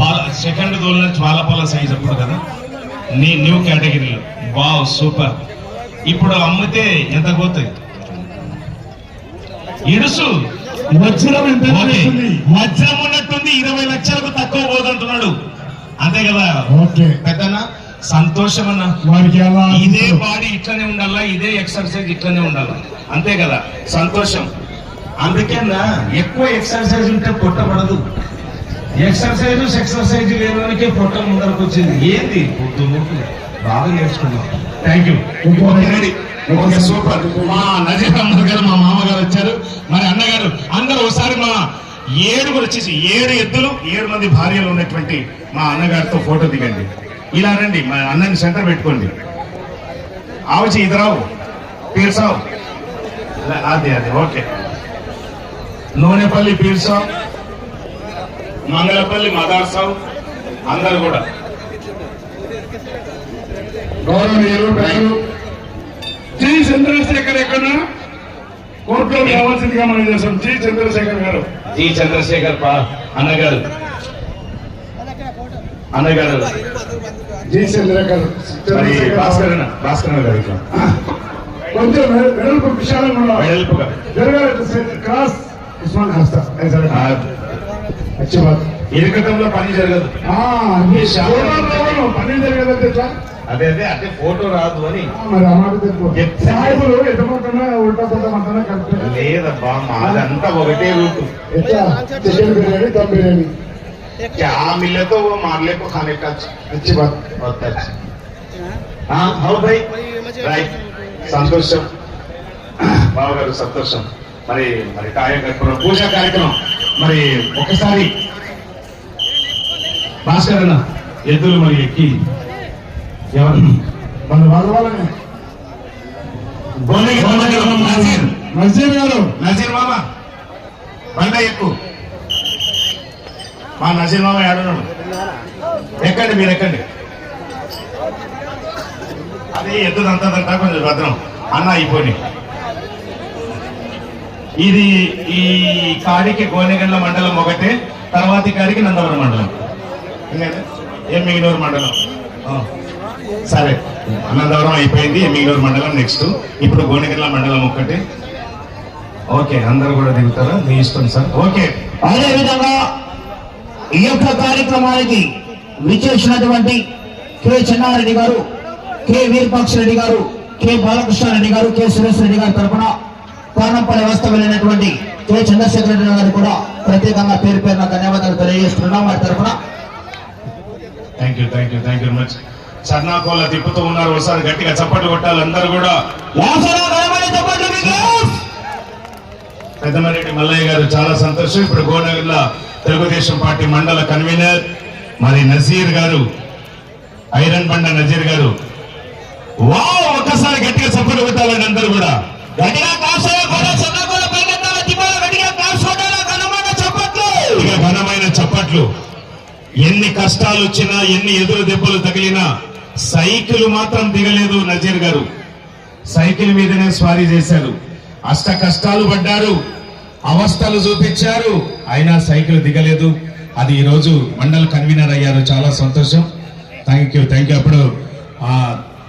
పాల second దోలిన జ్వాలపాల size అప్పుడు కదా? నీ న్యూ కేటగిరీలో. Wow super. ఇప్పుడు అమ్మితే ఎంత పోతాయి? ఇడుసు. వజ్రం ఎంత ఉన్నట్టుంది ఇరవై లక్షలకు తక్కువ పోదంటున్నాడు. అంతే కదా? ఓకే. పెద్దనా సంతోషం అన్న. వారికి ఎలా ఇదే బాడీ ఇట్లనే ఉండాలా? ఇదే ఎక్సర్సైజ్ ఇట్లనే ఉండాలా? అంతే కదా? సంతోషం. అందుకేనా ఎక్కువ ఎక్సర్సైజ్ ఉంటే పొట్టపడదు. ఎక్సర్సైజ్ ఎక్సర్సైజ్ లేనికే పొట్ట ముందరకు వచ్చింది ఏంది? పొద్దు. బాగా నేర్చుకున్నాం. థ్యాంక్ యూ ఓకే సూపర్ మా నజీర్ అహ్మద్ గారు మా మామగారు వచ్చారు. మరి అన్నగారు అందరూ ఒకసారి మా ఏడుగురు వచ్చేసి ఏడు ఎద్దులు ఏడు మంది భార్యలు ఉన్నటువంటి మా అన్నగారితో ఫోటో దిగండి. ఇలా రండి మా అన్నని సెంటర్ పెట్టుకోండి. ఆవచి ఇద్దరావు పీర్సావు అదే అదే ఓకే. నూనెపల్లి పీర్సావు మంగళపల్లి మదార్సావు అందరు కూడా. జి. చంద్రశేఖర్ ఎక్కడ? కోర్టులో రావాల్సిందిగా మనం చేస్తాం. జి. చంద్రశేఖర్ గారు. జి. చంద్రశేఖర్ పా అన్నగారు. అన్నగారు. జి. చంద్రశేఖర్. భాస్కర్ భాస్కర్ గారు. కొంచెం వెడల్పు విశాలంగా. జరగాలి. క్రాస్. ఉస్మాన్ హస్తా అచ్చి బాత్ ఇరకటంలో పని జరగదు ఆ, ఈ సోదరులు పని జరగదంటే ఎట్లా? అదే అదే అంటే ఫోటో రాదు అని ఆ, మరి ఆ మాట తెలుపు. ఎత్త- సాయిబులు ఎటుపోతున్నా ఉల్టా పుల్టా మాత్రమే కలిపి లేదబ్బా మాదంతా ఒకటే రూటు ఎట్లా చికెన్ బిర్యానీ దమ్ బిర్యానీ क्या मिले तो वो मारले को खाने का అచ్చి బాత్ बहुत अच्छा हाँ हाँ भाई రైట్ సంతోషం బావగారు సంతోషం మరి మరి కార్యక్రమం పూజా కార్యక్రమం మరి ఒకసారి భాస్కర్ అన్న ఎద్దులు మరి ఎక్కి ఎవరు? మన వాళ్ళ వాళ్ళనే. నజీర్. నజీర్ గారు. నజీర్ మామ బండ ఎక్కు. మా నజీర్ మామ ఏడున్నాడు. ఎక్కండి మీరు ఎక్కండి. అది ఎద్దుదంతా కొంచెం భద్రం. అన్న అయిపోయి ఇది ఈ కాడికి గోనెగండ్ల మండలం ఒకటే తర్వాతి కాడికి నందవరం మండలం. ఇంకేనా? ఏం మిగినూరు మండలం సరే. అనంతవరం అయిపోయింది మిగినూరు మండలం నెక్స్ట్. ఇప్పుడు గోనెగండ్ల మండలం ఒక్కటే. ఓకే అందరు కూడా దిగుతారా? మీ ఇష్టం సార్. ఓకే. అదే విధంగా ఈ యొక్క కార్యక్రమానికి విచ్చేసినటువంటి కె చెన్నారెడ్డి గారు కె వీరపక్ష రెడ్డి గారు కె బాలకృష్ణారెడ్డి గారు కె సురేష్ రెడ్డి గారి తరఫున పానంపల్లి వాస్తవమైనటువంటి కె. చంద్రశేఖర రెడ్డి గారు కూడా ప్రత్యేకంగా పేరు పేరున ధన్యవాదాలు తెలియజేస్తున్నాం వారి తరఫున. Thank you thank you thank you much తిప్పుతూ ఉన్నారు. ఒకసారి గట్టిగా చప్పట్లు కొట్టాలి అందరూ కూడా. పెద్దమరెడ్డి మల్లయ్య గారు చాలా సంతోషం. ఇప్పుడు గోనగర్ల తెలుగుదేశం పార్టీ మండల కన్వీనర్ మరి నజీర్ గారు ఐరన్ బండ నజీర్ గారు. వావ్ ఒక్కసారి గట్టిగా చప్పట్లు కొట్టాలండి అందరూ కూడా. గట్టిగా కూడా గట్టిగా ఘనమైన చప్పట్లు. ఇక ఘనమైన చప్పట్లు. ఎన్ని కష్టాలు వచ్చినా ఎన్ని ఎదురు దెబ్బలు తగిలినా సైకిల్ మాత్రం దిగలేదు నజీర్ గారు. సైకిల్ మీదనే స్వారీ చేశారు. అష్ట కష్టాలు పడ్డారు అవస్థలు చూపించారు. అయినా సైకిల్ దిగలేదు. అది ఈరోజు రోజు మండల్ కన్వీనర్ అయ్యారు. చాలా సంతోషం. థ్యాంక్ యూ థ్యాంక్ యూ అప్పుడు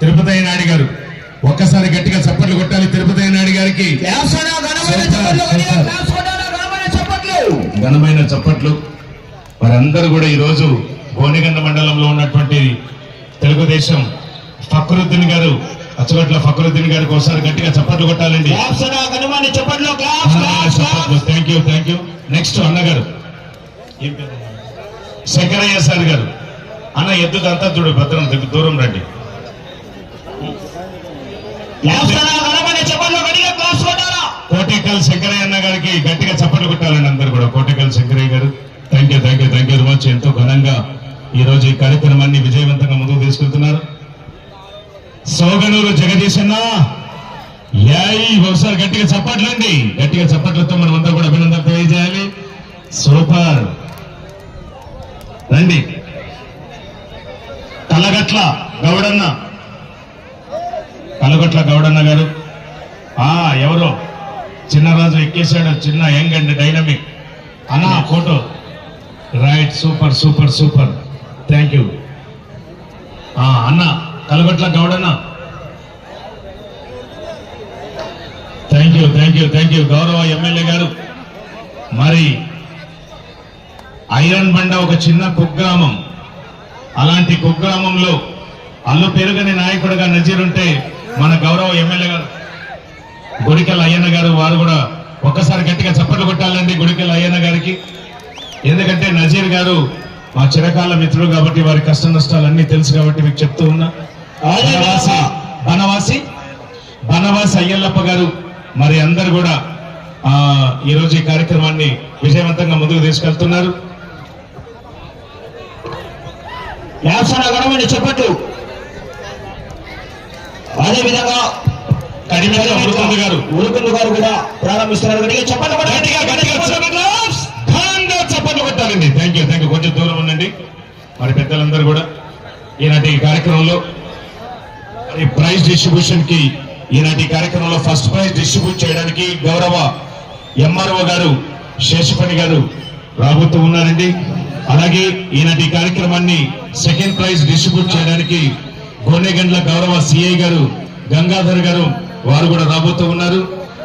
తిరుపతి నాయుడు గారు. ఒక్కసారి గట్టిగా చప్పట్లు కొట్టాలి. తిరుపతి నాయుడు గారికి ఘనమైన చప్పట్లు వారందరూ కూడా ఈరోజు గోనెగండ మండలంలో ఉన్నటువంటి తెలుగుదేశం ఫక్రుద్దీన్ గారు అచ్చగట్ల ఫక్రుద్దీన్ గారికి ఒకసారి గట్టిగా చప్పట్లు కొట్టాలండి. Thank you thank you. Next అన్నగారు? శంకరయ్య సార్ గారు. అన్న ఎద్దుదంతా చూడు భద్రం దూరం రండి వాసన ఘనమైన చప్పట్లు గట్టిగా కాసుకోవడాల కోటేకల్ శంకరయ్య అన్న గారికి గట్టిగా చప్పట్లు కొట్టాలని అందరు కూడా. కోటేకల్ శంకరయ్య గారు thank you thank you thank you very much ఎంతో ఘనంగా ఈ రోజు ఈ కార్యక్రమాన్ని విజయవంతంగా ముందుకు తీసుకెళ్తున్నారు. సోగనూరు జగదీశన్న యాయి ఒకసారి గట్టిగా చప్పట్లండి గట్టిగా చప్పట్లతో మనం అందరూ కూడా అభినందన తెలియజేయాలి. సూపర్. రండి. తలగట్ల గౌడన్న కలగొట్ల గౌడన్న గారు. ఆ ఎవరో? చిన్నరాజు ఎక్కేశాడు చిన్న యంగ్ అండ్ డైనమిక్. అన్న photo. Right super super super. Thank you. అన్న Kalagatla గౌడన్న. Thank you thank you thank you. గౌరవ ఎమ్మెల్యే గారు. మరి ఐరన్ బండ ఒక చిన్న కుగ్రామం. అలాంటి కుగ్రామంలో అల్లు పెరుగని నాయకుడిగా నజీరుంటే మన గౌరవ ఎమ్మెల్యే గారు గుడికల్ అయ్యన్న గారు వారు కూడా ఒక్కసారి గట్టిగా చప్పట్లు కొట్టాలండి గుడికల్ అయ్యన్న గారికి. ఎందుకంటే నజీర్ గారు మా చిరకాల మిత్రుడు కాబట్టి వారి కష్ట నష్టాలన్నీ తెలుసు కాబట్టి మీకు చెప్తూ ఉన్నా. బనవాసి బనవాసి బనవాసి అయ్యల్లప్ప గారు మరి అందరు కూడా ఆ ఈ కార్యక్రమాన్ని విజయవంతంగా ముందుకు తీసుకెళ్తున్నారు. గడవండి చెప్పట్లు అదేవిధంగా కడిమెల అమృతంది గారు. ఉరుకుందు గారు కూడా ప్రారంభిస్తున్నారు. గట్టిగా చెప్పండి గట్టిగా గట్టిగా చప్పట్లు కొట్టాలండి. థ్యాంక్ యూ థ్యాంక్ యూ కొంచెం దూరం ఉండండి. మరి పెద్దలందరూ కూడా ఈనాటి ఈ కార్యక్రమంలో మరి ప్రైజ్ డిస్ట్రిబ్యూషన్కి ఈనాటి కార్యక్రమంలో ఫస్ట్ ప్రైజ్ డిస్ట్రిబ్యూట్ చేయడానికి గౌరవ ఎంఆర్ఓ గారు శేషపని గారు రాబోతూ ఉన్నారండి. అలాగే ఈనాటి కార్యక్రమాన్ని సెకండ్ ప్రైజ్ డిస్ట్రిబ్యూట్ చేయడానికి గోనెగండ్ల గౌరవ సిఐ గారు గంగాధర్ గారు వారు కూడా రాబోతూ ఉన్నారు.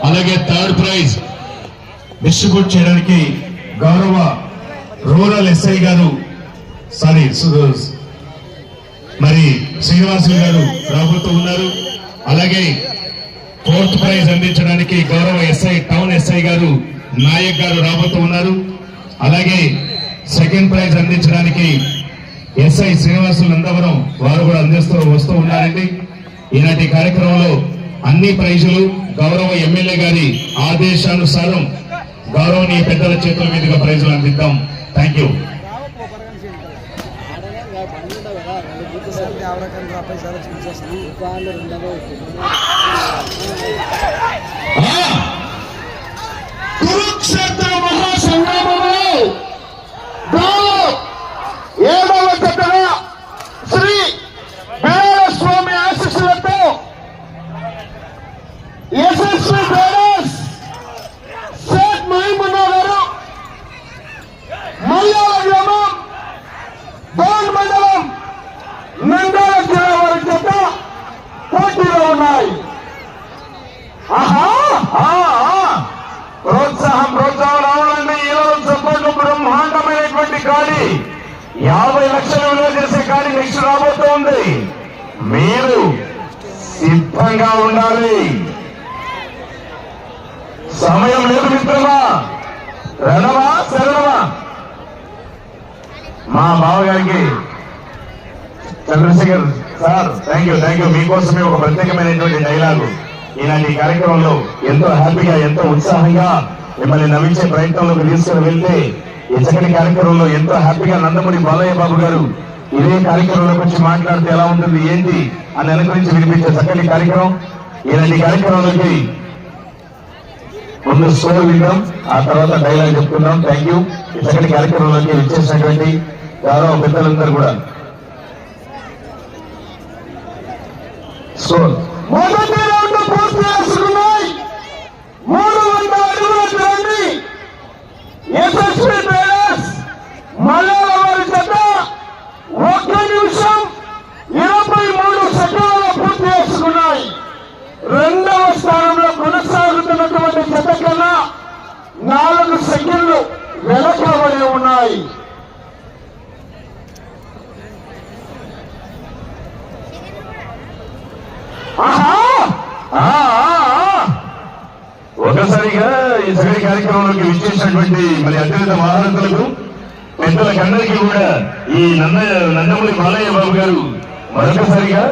అలాగే థర్డ్ ప్రైజ్ డిస్ట్రిబ్యూట్ చేయడానికి గౌరవ రూరల్ ఎస్ఐ గారు సారీ మరి శ్రీనివాసు గారు రాబోతూ ఉన్నారు. అలాగే ఫోర్త్ ప్రైజ్ అందించడానికి గౌరవ ఎస్ఐ టౌన్ ఎస్ఐ గారు నాయక్ గారు రాబోతూ ఉన్నారు. అలాగే సెకండ్ ప్రైజ్ అందించడానికి ఎస్ఐ శ్రీనివాసులు నందవరం వారు కూడా అందిస్తూ వస్తూ ఉన్నారండి. ఈనాటి కార్యక్రమంలో అన్ని ప్రైజులు గౌరవ ఎమ్మెల్యే గారి ఆదేశానుసారం గౌరవనీయ పెద్దల చేతుల మీదుగా ప్రైజులు అందిద్దాం. Thank you. కురుక్షేత్ర మహాసంగ్రామంలో యశస్వి బేరస్ షేక్ మహిమున్నా గారు మల్యాల గ్రామం గోల్ మండలం నంద్యాల జిల్లా వారి జత పోటీలో ఉన్నాయి ఆహా ఆ, ఆ. ప్రోత్సాహం ప్రోత్సాహం రావాలండి ఈ రోజు సపోర్ట్ బ్రహ్మాండమైనటువంటి గాడి యాభై లక్షల విలువ చేసే గాడి నెక్స్ట్ రాబోతోంది మీరు సిద్ధంగా ఉండాలి సమయం లేదు మిత్రమా రణమా శరణమా మా బావగారికి Chandrasekhar sir thank you thank you మీకోసమే ఒక ప్రత్యేకమైనటువంటి డైలాగు. ఈనాటి కార్యక్రమంలో ఎంతో హ్యాపీగా ఎంతో ఉత్సాహంగా మిమ్మల్ని నవ్వించే ప్రయత్నంలోకి తీసుకుని వెళ్తే ఈ చక్కటి కార్యక్రమంలో ఎంతో హ్యాపీగా నందమూరి బాలయ్య బాబు గారు ఇదే కార్యక్రమంలోకి వచ్చి మాట్లాడితే ఎలా ఉంటుంది ఏంటి అని అనుకరించి వినిపించే చక్కటి కార్యక్రమం. ఈనాటి కార్యక్రమంలోకి ముందు స్టోర్ విందాం ఆ తర్వాత డైలాగ్ చెప్తున్నాం థ్యాంక్ యూ ఈ చక్కటి కార్యక్రమంలోకి విచ్చేసినటువంటి గౌరవ పెద్దలందరూ కూడా. సోల్ మొదటి రౌండ్ పూర్తి చేసుకున్నాయి. మూడు వందల అడుగుల దూరాన్ని యశస్వి పేరస్ మలయాళ వారి చేత ఒక్క నిమిషం ఇరవై మూడు సెకండ్లు పూర్తి చేసుకున్నాయి. రెండవ స్థానంలో కొనసాగుతున్నటువంటి చెత్త కన్నా నాలుగు సెకండ్లు వెనకబడి ఉన్నాయి ఆహా! ఆ, ఆ, ఆ. ఒకసారిగా ఈ సగడి కార్యక్రమంలోకి విచ్చేసినటువంటి మరి అత్యంత మహారథులకు పెద్దలకందరికీ కూడా ఈ నన్న నందమూరి బాలయ్య బాబు గారు మరొకసారిగా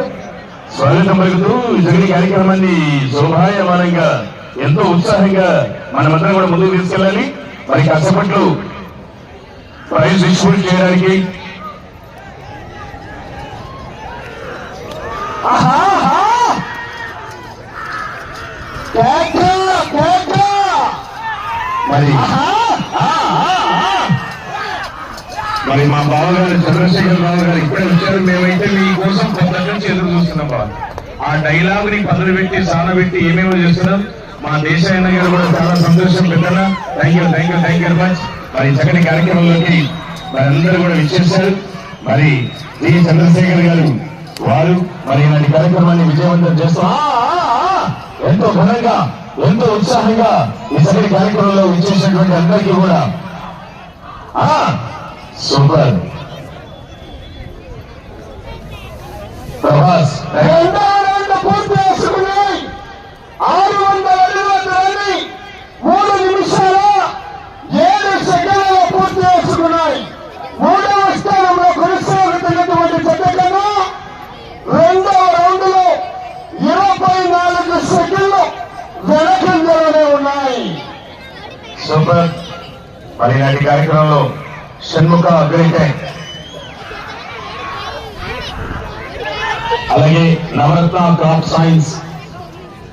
స్వాగతం పలుకుతూ జరిగిన కార్యక్రమాన్ని శోభాయమానంగా ఎంతో ఉత్సాహంగా మనమందరం కూడా ముందుకు తీసుకెళ్ళాలి. మరి కష్టపట్లు ప్రైజ్ డిస్ట్రిబ్యూట్ చేయడానికి ఆహా మరి మరి మా బావగారు చంద్రశేఖర్ బాబు గారు ఇప్పుడే వచ్చారు. మేమైతే మీకోసం పొద్దున్న నుంచి ఎదురు చూస్తున్నాం బాబు ఆ డైలాగ్ని పదులు పెట్టి సాన పెట్టి ఏమేమో చేస్తున్నాం. మా దేశాయన గారు కూడా చాలా సంతోషం పెద్దనా. Thank you thank you thank you very much మరి చక్కటి కార్యక్రమంలోకి మరి అందరూ కూడా విచ్చేశారు. మరి టి చంద్రశేఖర్ గారు వారు మరి ఇలాంటి కార్యక్రమాన్ని విజయవంతం చేస్తూ ఎంతో ఘనంగా ఎంతో ఉత్సాహంగా ఈ సగటి కార్యక్రమంలో విచ్చేసినటువంటి అందరికీ కూడా ఆ సూపర్ ప్రభాస్ రెండో రౌండ్ పూర్తి చేసుకున్నాయి. ఆరు వందల అడుగుల దూరాన్ని మూడు నిమిషాల ఏడు సెకండ్లలో పూర్తి చేసుకున్నాయి. మూడవ స్థానంలో కొనసాగుతున్నటువంటి జతకన్నా రెండవ రౌండ్లో ఇరవై నాలుగు సెకండ్లు వెనకంజలోనే ఉన్నాయి. సూపర్ మరి ఇలాంటి కార్యక్రమంలో షణ్ముఖ అగ్రిటెక్ అలాగే Navaratna crop science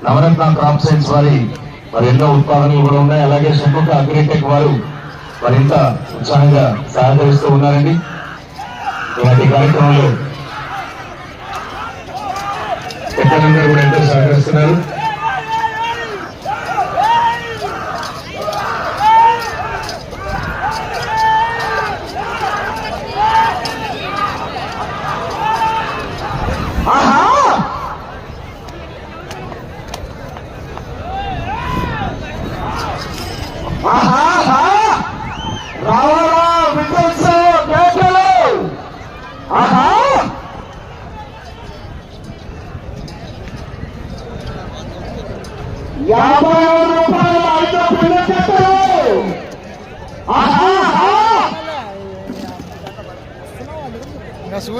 Navaratna crop science వారి మరి ఎన్నో ఉత్పాదనలు కూడా ఉన్నాయి. అలాగే షణ్ముఖ అగ్రిటెక్ వారు మరింత ఉత్సాహంగా సహకరిస్తూ ఉన్నారండి. ఇలాంటి కార్యక్రమంలో పెద్దలందరూ కూడా ఎంతో సహకరిస్తున్నారు.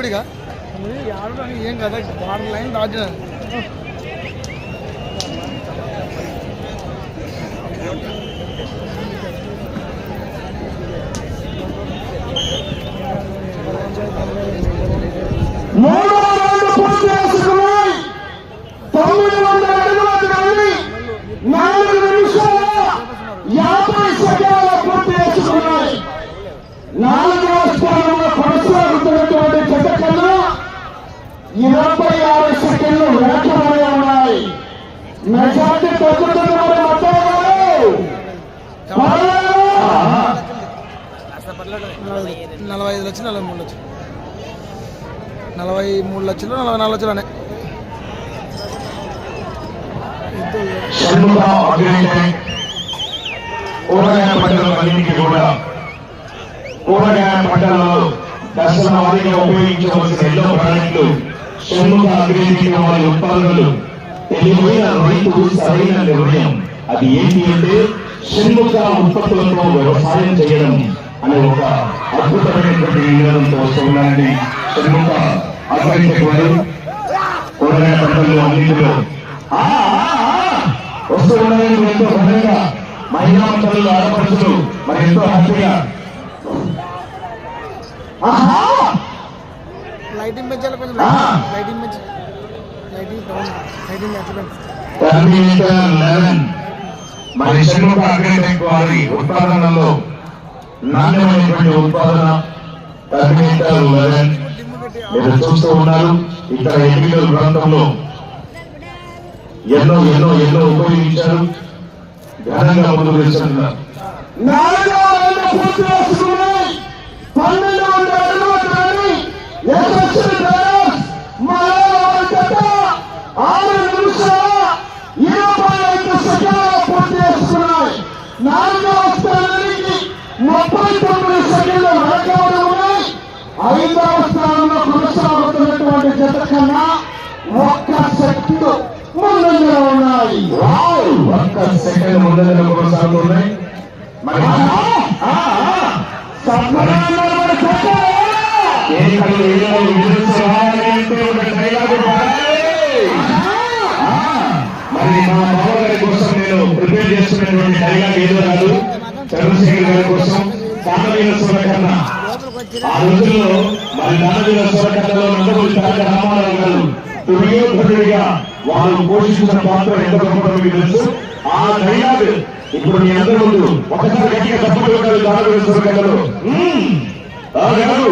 ಬಿಡಿಗ ಯಾರು ನನಗೆ ಏನು ಕದ ಬಾರ್ಲೈನ್ ದಾಜ ಮೂರು మూడు లక్షలు నలభై నాలుగు లక్షలు అనే. దర్శన వారిగా ఉపయోగించవలసిన ఎన్నో ప్రాజెక్టులు షణ్ముఖ వారి ఉత్పాదనలు తెలివైన రైతు సరైన నిర్ణయం. అది ఏంటి అంటే షణ్ముఖ ఉత్పత్తులతో వ్యవసాయం చేయడం అనే ఒక అద్భుతమైనటువంటి నినాదంతో వస్తున్నారండి షణ్ముఖ పంటలు అన్నింటిలో. వస్తూ ఎంతో మహిళా మరి ఎంతో హ్యాపీగా. లైటింగ్ పెంచాలి కొంచెం ఆ. లైటింగ్ పెంచి లైటింగ్ డౌన్ లైటింగ్ ఎట్లా టర్మినేటర్ లెవెన్ మరి షణ్ముఖ అగ్రిటెక్ వారి ఉత్పాదనలో నాణ్యమైనటువంటి ఉత్పాదన. టర్మినేటర్ లెవెన్ మీరు చూస్తూ ఉన్నారు. ఇక్కడ ఎన్నికల ప్రాంతంలో ఎన్నో ఎన్నో ఎన్నో ఉపయోగించారు. ఘనంగా ముందుకు వెళ్తున్నారు. నాలుగవ స్థానానికి ముప్పై తొమ్మిది సెకండ్ల వెనకబడి ఉన్నాయి. ఐదవ జత కన్నా ఒక్క సెకండ్ ముందంజలో ఉన్నాయి! ఒక్క సెకండ్ ముందంజలో కొనసాగుతున్నాయి మరి మా మామగారి కోసం నేను ప్రిపేర్ చేస్తున్నటువంటి డైలాగ్ ఏదో కాదు చంద్రశేఖర్ గారి కోసం దానవీర సురకన్న ఆ రోజుల్లో మరి దానవీర సురకన్నలో నందమూరి తారక రామారావు గారు వాళ్ళు పోషించిన పాత్ర ఎంత గొప్పదో మీకు తెలుసు? ఆ డైలాగ్ ఇప్పుడు మీ అందరి ముందు ఒకసారి గట్టిగా తప్పులు కొట్టాలి దానవీర సురకన్నలో ఆ గారు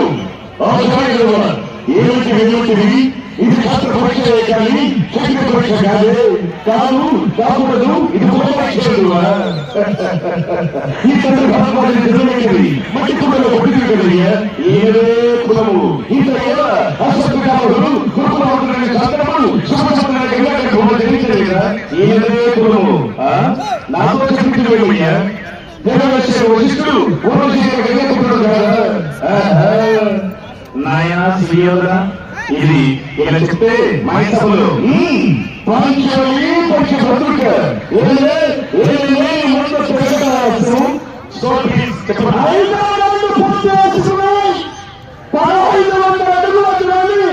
ఏమిటి ఇది శాస్త్ర పరీక్ష కానీ శక్తి పరీక్ష కాదు కాదు కాకూడదు ఇది కుల పరీక్ష ఈ తండ్రి భారతవాడి నిర్ణయించింది మట్టి కులలో కొట్టించగలిగే ఏదే కులము ఇంత అసత్కారుడు కుటుంబం శాస్త్రము శుభ్రమైన తెలియచేయగా ఏదే కులము ఆ? నాతో చెప్పించబోయ్యా దేవశిష్యుడు వశిష్ఠుడు పూర్వశిష్యుడు నాయన శ్రీయోధ ఇది ఇలా చెప్తే మైసభలో పంచమి పక్ష పత్రిక పదహైదు వందల అడుగుల దూరాన్ని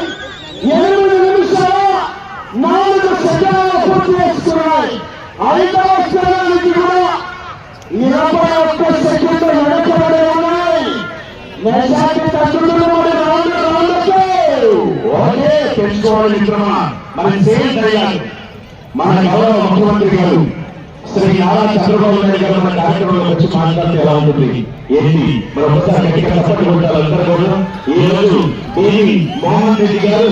ఎనిమిది నిమిషాల నాలుగు సెకండ్లు పూర్తి చేసుకున్నాయి ఐదవ స్థానానికి కూడా ఇరవై ఒక్క సెకండ్ వెనకబడి ఉన్నాయి మెజార్టీ ఓకే తెలుసుకోవాలి మిత్రమా మనం సేమ్ చేయాలి మన గౌరవ ముఖ్యమంత్రి గారు శ్రీ నారా చంద్రబాబు నాయుడు గారు మన కార్యక్రమంలో వచ్చి మాట్లాడితే ఎలా ఉంటుంది? ఏంటి? మన ఒకసారి గట్టిగా తప్పటి ఉంటారు అందరూ కూడా? ఈ రోజు టీవీ మోహన్ రెడ్డి గారు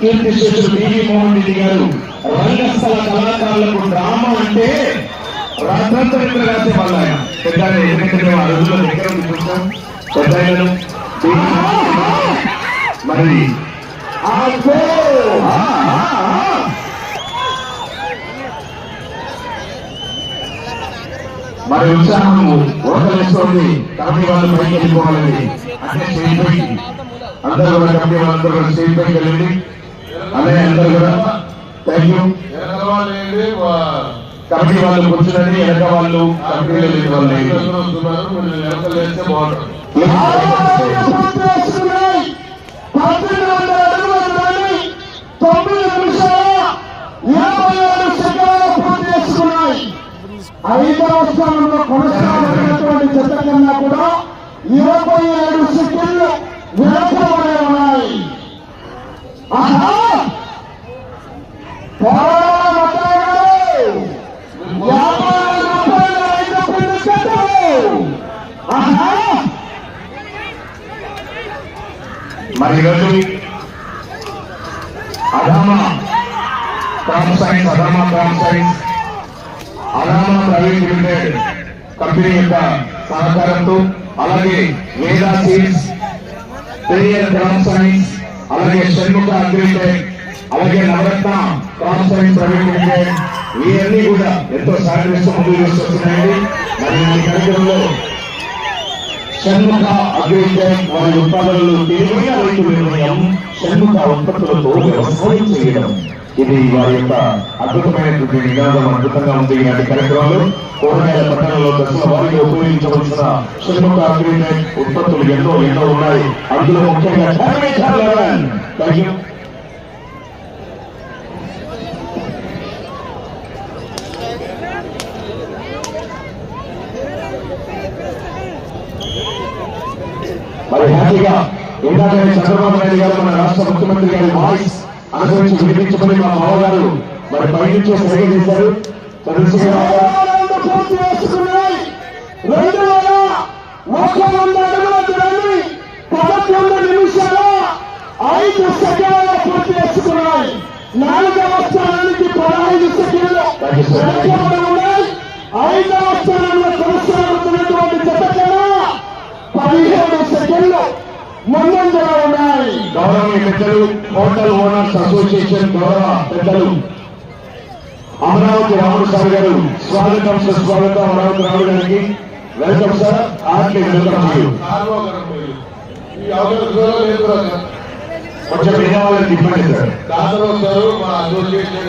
కీర్తి శిష్యుడు టీవీ మోహన్ రెడ్డి గారు రంగస్థల కళాకారులకు డ్రామా అంటే రాత్రంతరిత్ర రాసే వాళ్ళు ఆయన పెద్ద ఎందుకంటే ఆ రోజుల్లో దగ్గర చూస్తాం పెద్ద మరి మరి ఉత్సాహము ఓటలేస్తోంది. కమిటీ వాళ్ళు పైకి వెళ్ళిపోవాలండి అంటే పైకి అందరూ కూడా కమిటీ వాళ్ళందరూ కూడా పైకి వెళ్ళండి. అదే అందరూ కూడా. థ్యాంక్ యూ కమిటీ వాళ్ళు కూర్చున్నది వెనక వాళ్ళు కమిటీ వెళ్ళిన వాళ్ళు ఐదవ స్థానంలో కొనసాగుతున్నటువంటి చెత్త కన్నా కూడా ఇరవై ఏడు సిక్కులు వెనకబడి ఉన్నాయి ఆహా! మరి ఈరోజు Adhama crop science Adhama crop science private limited company యొక్క సహకారంతో అలాగే Veda seeds Periyar crop science అలాగే షణ్ముఖ అగ్రిటెక్ అలాగే Navaratna crop science private limited ఇవన్నీ కూడా ఎంతో సహకరిస్తూ ముందుకు తీసుకొస్తున్నాయండి. మరి ఈ కార్యక్రమంలో షణ్ముఖ అగ్రిటెక్ వారి ఉత్పాదనలు తెలివైన రైతు నిర్ణయం షణ్ముఖ ఉత్పత్తులతో వ్యవసాయం చేయడం. ఇది వారి యొక్క అద్భుతమైనటువంటి నినాదం అద్భుతంగా ఉంది ఇలాంటి కార్యక్రమాలు. కూరగాయల పట్టణంలో దశల వారికి ఉపయోగించవలసిన షణ్ముఖ అగ్రిటెక్ ఉత్పత్తులు ఎన్నో ఎన్నో ఉన్నాయి. అందులో ముఖ్యంగా మరి హ్యాపీగా ఇందాక చంద్రబాబు నాయుడు గారు మన రాష్ట్ర ముఖ్యమంత్రి గారి వాయిస్ అనుసరించి వినిపించమని మా మామగారు మరి పైనుంచే సరిగా చేశారు ఐదు సెకండ్ల పూర్తి చేసుకున్నాయి నాలుగవ స్థానానికి పదహైదు సెకండ్లు ఉన్నాయి ఐదవ స్థానంలో కొనసాగుతున్నటువంటి జత పదిహేడు సెకండ్లు ముందంజలో ఉన్నాయి. గౌరవనీయ పెద్దలు హోటల్ ఓనర్స్ అసోసియేషన్ గౌరవ పెద్దలు అమరావతి రాముడు సార్ గారు స్వాగతం సుస్వాగతం అమరావతి రాముడు గారికి. వెల్కమ్ సార్ ఆర్టీ వెల్కమ్. కొంచెం వాళ్ళకి ఇబ్బంది సార్. దాతలు వస్తారు మా అసోసియేషన్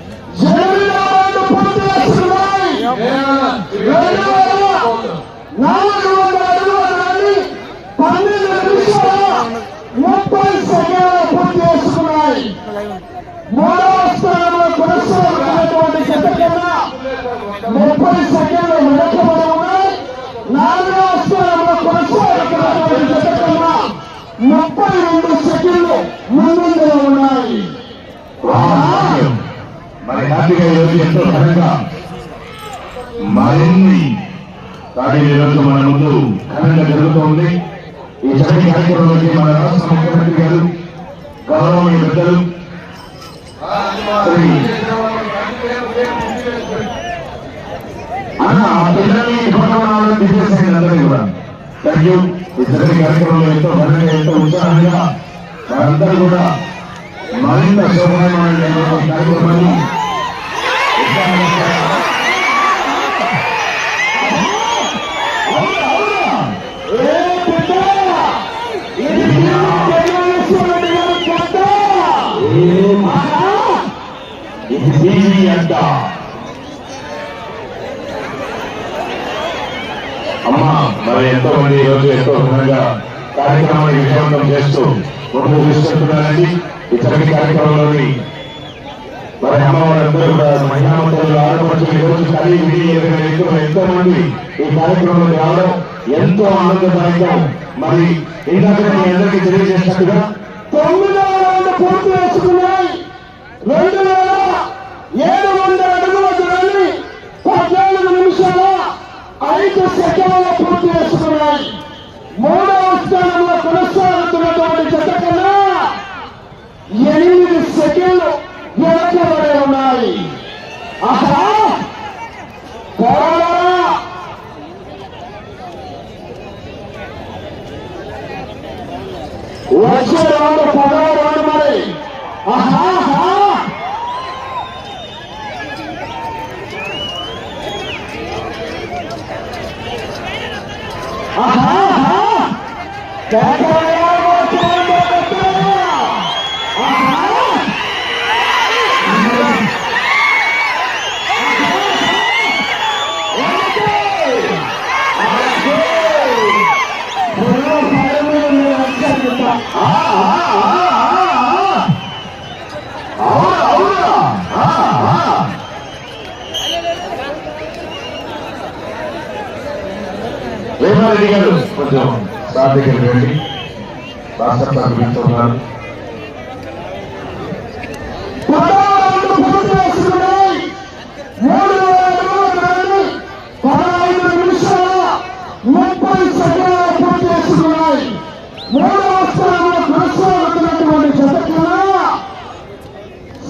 ముప్పై సెకండ్లు వెనకబడి ఉన్నాయి నాలుగవ స్థానంలో కొనసాగుతున్నటువంటి జత కన్నా ముప్పై రెండు సెకండ్లు ముందులో ఉన్నాయి. హ్యాపీగా ఈరోజు ఎంతో ఘనంగా మరిన్ని కార్యం ఈరోజు మన ముందు ఘనంగా జరుగుతోంది. ఈ చక్కటి కార్యక్రమంలోకి మన రాష్ట్ర ముఖ్యమంత్రి గారు గౌరవమైన పెద్దలు అన్న ఆ పిల్లల్ని పట్టణాలను తీసేసేయండి అందరూ కూడా. థ్యాంక్ యూ ఈ చక్కటి కార్యక్రమంలో ఎంతో ఘనంగా ఎంతో ఉత్సాహంగా వారందరూ కూడా మరింత శోభనమైన కార్యక్రమాన్ని అంట అమ్మా మరి ఎంతో మంది ఈరోజు ఎంతో ఘనంగా కార్యక్రమాన్ని విజయవంతం చేస్తూ ముందు తీసుకెళ్తున్నారండి ఇతర కార్యక్రమంలోని మరి అమ్మవారందరూ కూడా మహిళామంతులు ఆడపడుతులు ఈరోజు కలిగి ఎంతో మంది ఈ కార్యక్రమంలో రావడం ఎంతో ఆనందదాయకం. మరి ఇందాక మీ అందరికీ తెలియజేసినట్టుగా తొమ్మిదవ రౌండ్ పూర్తి చేసుకున్నాయి. రెండు వేల ఏడు వందల అడుగుల దూరాన్ని పద్నాలుగు నిమిషాల ఐదు సెకండ్ల పూర్తి చేసుకున్నాయి. మూడవ స్థానంలో కొనసాగుతున్నటువంటి జత కన్నా ఎనిమిది సెకండ్లు వెనకబడి ఉన్నాయి ఆహా పోరాడా వచ్చే రౌండ్ పదవ రౌండ్ మరి ఆహా ఆహా. ఆహా ఆహా. కేకలు కొట్టండి, కొట్టండి. ఆహా. ఫుల్లు పరుగు ఉంది వచ్చేందుకు. అవునా అవునా ఆ, ఆ. వేమారెడ్డి గారు కొంచెం సార్ దగ్గరికి రండి. రాష్ట్ర పిలుస్తున్నారు పూర్తి చేసుకున్నాయి మూడు వేల అడుగుల దూరాన్ని పదహైదు నిమిషాల ముప్పై సెకండ్ల పూర్తి చేసుకున్నాయి మూడవ స్థానంలో కొనసాగుతున్నటువంటి జత కన్నా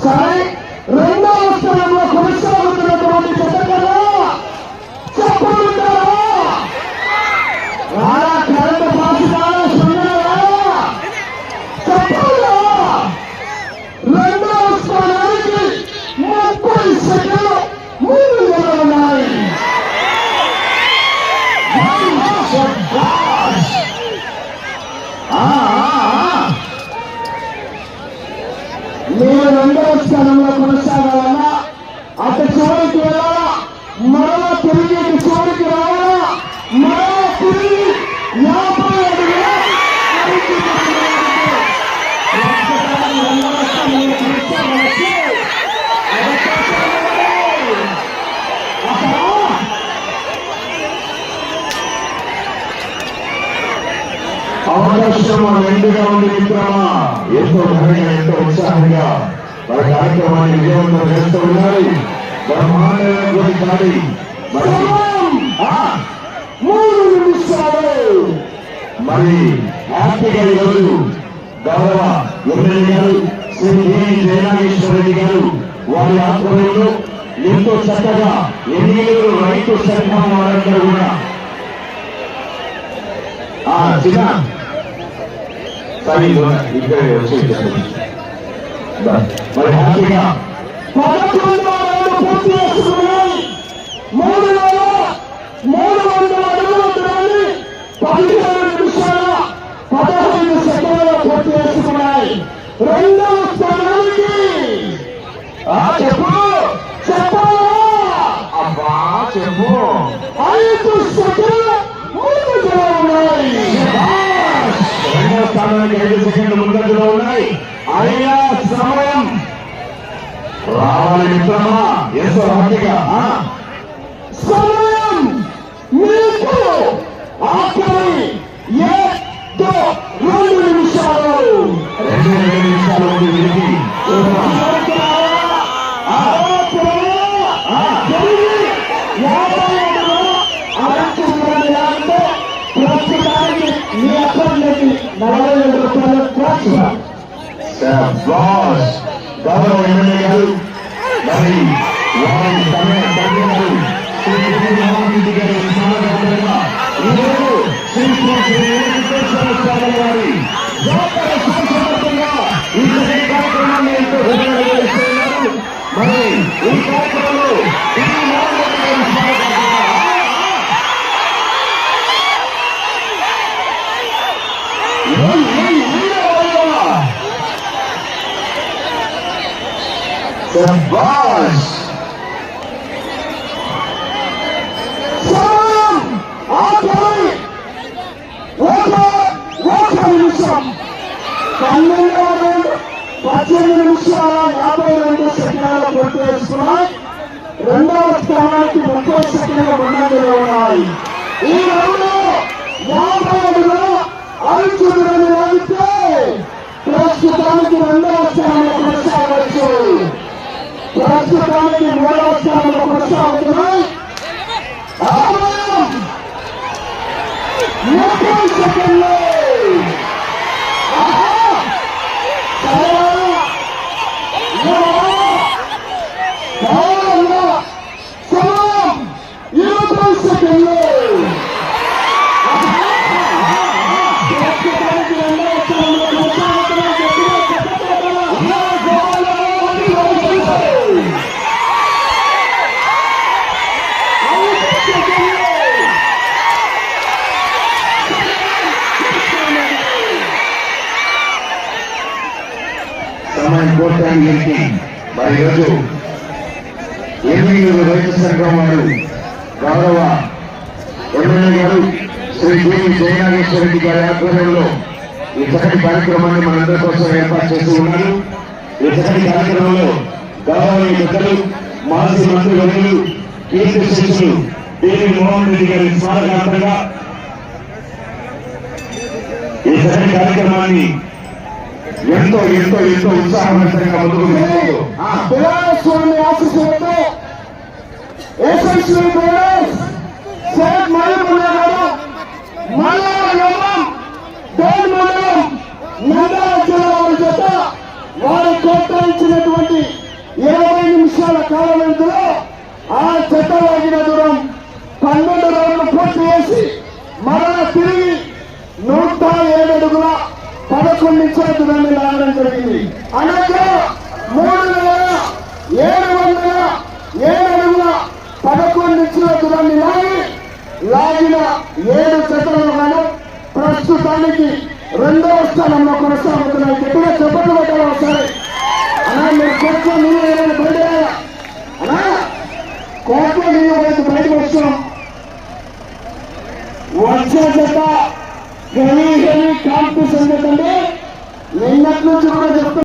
సరే రెండవ స్థానంలో కొనసాగుతున్నటువంటి జత కన్నా చెప్పుకుంటారా రారా కరెంట్ పాస్ కావాలి సుందరరా చెప్పాలా రెండవ స్థానానికి ముప్పై సెకండ్లు ముందుగా ఉన్నాయి శభాష్! ఆ, ఆ, ఆ. మీరు రెండవ స్థానంలో కొనసాగాలన్నా అటు చివరికి వెళ్ళాలా? మరలా తిరిగి చివరికి రావాలా? మరలా తిరిగి యాభై అవకాశం మెండుగా ఉంది మిత్రమా ఎంతో ధరగా ఎంతో ఉత్సాహంగా. కార్యక్రమాన్ని విజయవంతం చేస్తూ ఉన్నారు బ్రహ్మాండమైనటువంటి దాడి మరి సమయం మూడు నిమిషాలు. మరి హ్యాపీగా ఈరోజు గౌరవ ఎమ్మెల్యే గారు శ్రీ ఏ జయనాగేశ్వర రెడ్డి గారు వారి ఆధ్వర్యంలో ఎంతో చక్కగా ఎన్నికలు రైతు సంఘం వారందరూ కూడా. ఆ చిన్న సరే వచ్చి మూడు వేల మూడు వందల అడుగుల దూరాన్ని పదిహేను నిమిషాల పదహైదు సెకండ్ల పూర్తి చెప్పు. ఐదు సెకండ్ల ముందు ఉన్నాయి. స్థానానికి ఐదు సెకండ్లు ముందంజలో ఉన్నాయి. అయినా సమయం. రావాలి మిత్రమా? ఎంతో హ్యాపీగా సమయం. మీకు ఆఖరి సెకండ్ల పూర్తి రెండవ స్థానానికి ముప్పై సెకండ్ల ముందంజలో ఉన్నాయి ఈ రౌండ్ యాభై అడుగుల ప్రస్తుతానికి రెండవ స్థానంలో కొనసాగవచ్చు. ప్రస్తుతానికి మూడవ స్థానంలో కొనసాగుతున్నాయి. ముప్పై సెకండ్లు! సంఘం వారు గౌరవ ఎమ్మెల్యే గారు శ్రీ జయనాగేశ్వర రెడ్డి గారి ఆధ్వర్యంలో ఈ చక్కటి కార్యక్రమాన్ని మనందరి కోసం ఏర్పాటు చేస్తూ ఉన్నారు. ఈ చక్కటి కార్యక్రమంలో గౌరవనీయ పెద్దలు మాజీ మంత్రి వర్యులు కీర్తి శిష్యులు డివి మోహన్ రెడ్డి గారి స్మారకార్థంగా ఈ చక్కటి కార్యక్రమాన్ని ఎంతో ఎంతో ఎంతో ఉత్సాహవంతంగా ముందుకు ఎస్ఎస్సీ బోనస్. షేక్ మహబూబుల్లా గారు మల్లారం నంద్యాల జిల్లా వారి చేత వారు కేటాయించినటువంటి ఇరవై నిమిషాల కాల వ్యవధిలో ఆ చెత్త లాగిన దూరం పన్నెండు రౌండ్లు పూర్తి చేసి మరల తిరిగి నూట ఏడు అడుగుల పదకొండు ఇంచుల దూరాన్ని లాగడం జరిగింది. అనగా మూడు వేల ఏడు వందల ఏడు పదకొండు ఇంచుల దూరాన్ని లాగి లాగిన ఏడు జతలను గాను ప్రస్తుతానికి రెండవ స్థానంలో కొనసాగుతున్నాయి. గట్టిగా చెప్పట్లు పెట్టాలి ఒకసారి? అన్నా మీరు కోర్టులో నీళ్ళు ఏమైనా బయట అన్నా కోర్టులో నీళ్ళు బయట బయటకు వచ్చాం? వచ్చే జత హెవీ హెవీ కాంపిటీషన్ ఎందుకంటే నిన్నటి నుంచి కూడా చెప్తున్నాం